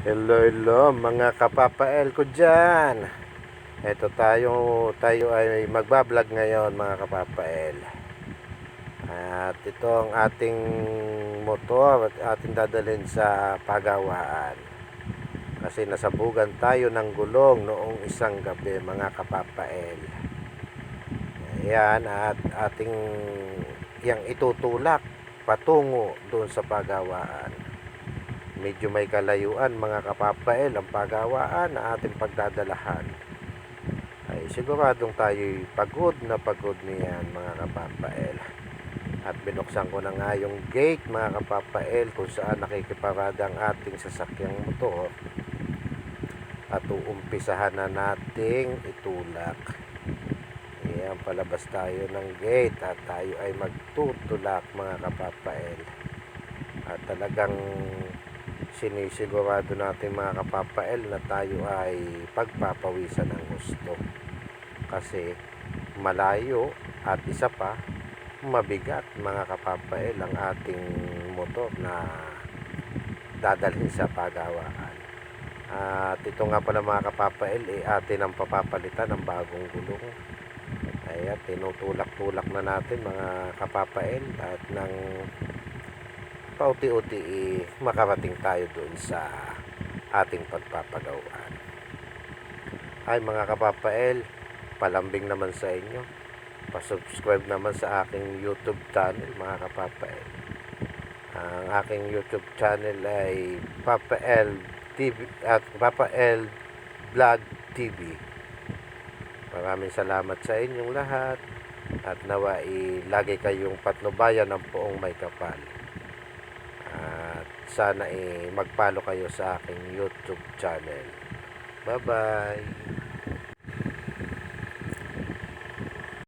Hello, hello mga kapapael ko dyan. Ito tayo, tayo ay magbablog ngayon mga kapapael. At ito ang ating motor at ating dadalhin sa pagawaan. Kasi nasabugan tayo ng gulong noong isang gabi mga kapapael. Ayan at ating yang itutulak patungo doon sa pagawaan medyo may kalayuan mga kapapael ang pagawaan na ating pagdadalahan. Ay siguradong tayo pagod na pagod niyan mga kapapael. At binuksan ko na nga yung gate mga kapapael kung saan nakikiparada ang ating sasakyang motor. At uumpisahan na nating itulak. Ayan, palabas tayo ng gate at tayo ay magtutulak mga kapapael. At talagang sinisigurado natin mga kapapael na tayo ay pagpapawisan ng gusto. Kasi malayo at isa pa mabigat mga kapapael ang ating motor na dadalhin sa pagawaan. At ito nga pala mga kapapael eh, atin ang papapalitan ng bagong gulong. Ayan, tinutulak-tulak na natin mga kapapael at nang pauti-uti eh, makarating tayo doon sa ating pagpapagawaan. Ay mga kapapael, palambing naman sa inyo. Pasubscribe naman sa aking YouTube channel mga kapapael. Ang aking YouTube channel ay Papa L TV at Papa L Vlog TV. Maraming salamat sa inyong lahat at nawa lagi kayong patnubayan ng poong may kapal. Sana eh, magpalo kayo sa aking YouTube channel. Bye-bye!